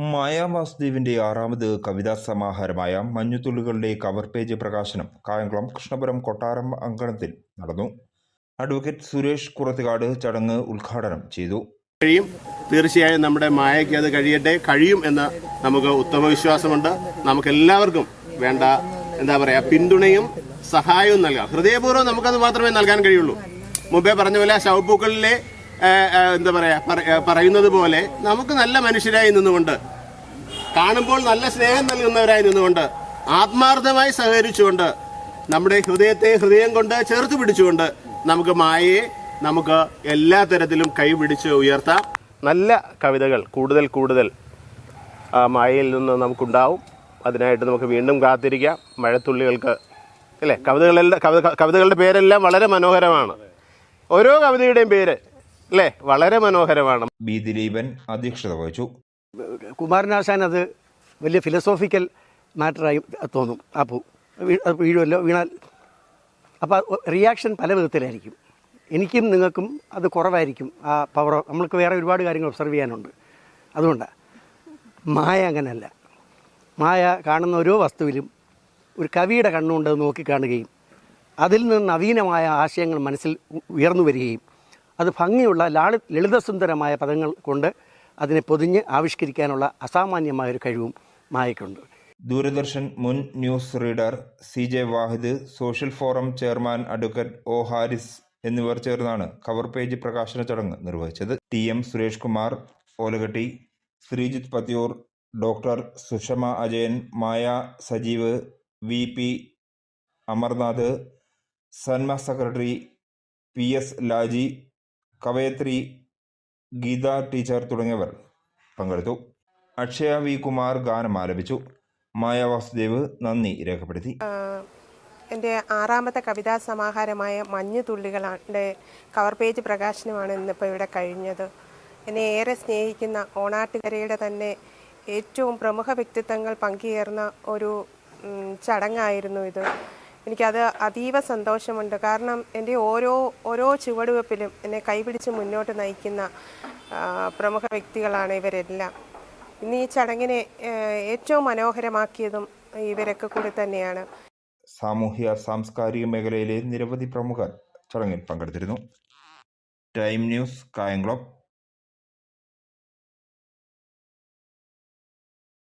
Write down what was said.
മായ വാസുദേവിന്റെ ആറാമത് കവിതാ സമാഹാരമായ മഞ്ഞുതുള്ളികളുടെ cover page പ്രകാശനം കായംകുളം കൃഷ്ണപുരം കൊട്ടാരം അങ്കണത്തിൽ നടന്നു. അഡ്വക്കേറ്റ് സുരേഷ് കുറത്തുകാട് ചടങ്ങ് ഉദ്ഘാടനം ചെയ്തു. കഴിയും. തീർച്ചയായും നമ്മുടെ മായയ്ക്ക് അത് കഴിയട്ടെ. കഴിയും എന്ന് നമുക്ക് ഉത്തമ വിശ്വാസമുണ്ട്. നമുക്ക് എല്ലാവർക്കും വേണ്ട എന്താ പറയാ പിന്തുണയും സഹായവും നൽകാം. ഹൃദയപൂർവം നമുക്കത് മാത്രമേ നൽകാൻ കഴിയുള്ളൂ. മുമ്പേ പറഞ്ഞ പോലെ ശവപ്പൂക്കളിലെ എന്താ പറയാ പറയുന്നത് പോലെ നമുക്ക് നല്ല മനുഷ്യരായി നിന്നുകൊണ്ട് കാണുമ്പോൾ നല്ല സ്നേഹം നൽകുന്നവരായി നിന്നുകൊണ്ട് ആത്മാർത്ഥമായി സഹകരിച്ചുകൊണ്ട് നമ്മുടെ ഹൃദയത്തെ ഹൃദയം കൊണ്ട് ചേർത്ത് പിടിച്ചുകൊണ്ട് നമുക്ക് മായയെ നമുക്ക് എല്ലാ തരത്തിലും കൈപിടിച്ച് ഉയർത്താം. നല്ല കവിതകൾ കൂടുതൽ കൂടുതൽ മായയിൽ നിന്ന് നമുക്കുണ്ടാവും. അതിനായിട്ട് നമുക്ക് വീണ്ടും കാത്തിരിക്കാം. മഴത്തുള്ളികൾക്ക് അല്ലേ? കവിതകളെല്ലാം കവിത കവിതകളുടെ പേരെല്ലാം വളരെ മനോഹരമാണ്. ഓരോ കവിതയുടെയും പേര് അല്ലേ വളരെ മനോഹരമാണ്. ബി ദിലീപൻ അധ്യക്ഷത വഹിച്ചു. കുമാരനാശാൻ അത് വലിയ ഫിലോസോഫിക്കൽ മാറ്ററായി തോന്നും. ആ പൂ അത് വീഴുമല്ലോ വീണാൽ. അപ്പോൾ റിയാക്ഷൻ പല വിധത്തിലായിരിക്കും. എനിക്കും നിങ്ങൾക്കും അത് കുറവായിരിക്കും. ആ പവർ നമ്മൾക്ക് വേറെ ഒരുപാട് കാര്യങ്ങൾ ഒബ്സർവ് ചെയ്യാനുണ്ട്. അതുകൊണ്ടാണ് മായ അങ്ങനല്ല. മായ കാണുന്ന ഓരോ വസ്തുവിലും ഒരു കവിയുടെ കണ്ണുകൊണ്ട് നോക്കിക്കാണുകയും അതിൽ നിന്ന് നവീനമായ ആശയങ്ങൾ മനസ്സിൽ ഉയർന്നു വരികയും അത് ഭംഗിയുള്ള ലാളി ലളിതസുന്ദരമായ പദങ്ങൾ കൊണ്ട് അതിനെ പൊതിഞ്ഞ് ആവിഷ്കരിക്കാനുള്ള അസാമാന്യമായ ഒരു കഴിവും മായയ്ക്കുണ്ട്. ദൂരദർശൻ മുൻ news reader C J Vahid social forum chairman advocate O Haris എന്നിവർ ചേർന്നാണ് കവർ പേജ് പ്രകാശന ചടങ്ങ് നിർവഹിച്ചത്. T M Suresh Kumar Olakatti Sreejith Pathiyoor doctor Sushama Ajayan Maya Sajeev V P Amarnath Sanma secretary P S Laji കവയത്രി Geetha teacher തുടങ്ങിയവർ പങ്കെടുത്തു. Akshaya V. Kumar ഗാനം ആലപിച്ചു. മായ വാസുദേവ് നന്ദി രേഖപ്പെടുത്തി. എന്റെ ആറാമത്തെ കവിതാ സമാഹാരമായ മഞ്ഞു തുള്ളികളുടെ കവർ പേജ് പ്രകാശനമാണ് ഇന്നിപ്പോൾ ഇവിടെ കഴിഞ്ഞത്. എന്നെ ഏറെ സ്നേഹിക്കുന്ന ഓണാട്ടുകരയുടെ തന്നെ ഏറ്റവും പ്രമുഖ വ്യക്തിത്വങ്ങൾ പങ്കുചേർന്ന ഒരു ചടങ്ങായിരുന്നു ഇത്. എനിക്കത് അതീവ സന്തോഷമുണ്ട്. കാരണം എന്റെ ഓരോ ഓരോ ചുവടുവെപ്പിലും എന്നെ കൈപിടിച്ച് മുന്നോട്ട് നയിക്കുന്ന പ്രമുഖ വ്യക്തികളാണ് ഇവരെല്ലാം. ഇന്ന് ഈ ചടങ്ങിനെ ഏറ്റവും മനോഹരമാക്കിയതും ഇവരൊക്കെ കൂടി തന്നെയാണ്. സാമൂഹ്യ സാംസ്കാരിക മേഖലയിലെ നിരവധി പ്രമുഖർ ചടങ്ങിൽ പങ്കെടുത്തിരുന്നു. Time news Kayamkulam.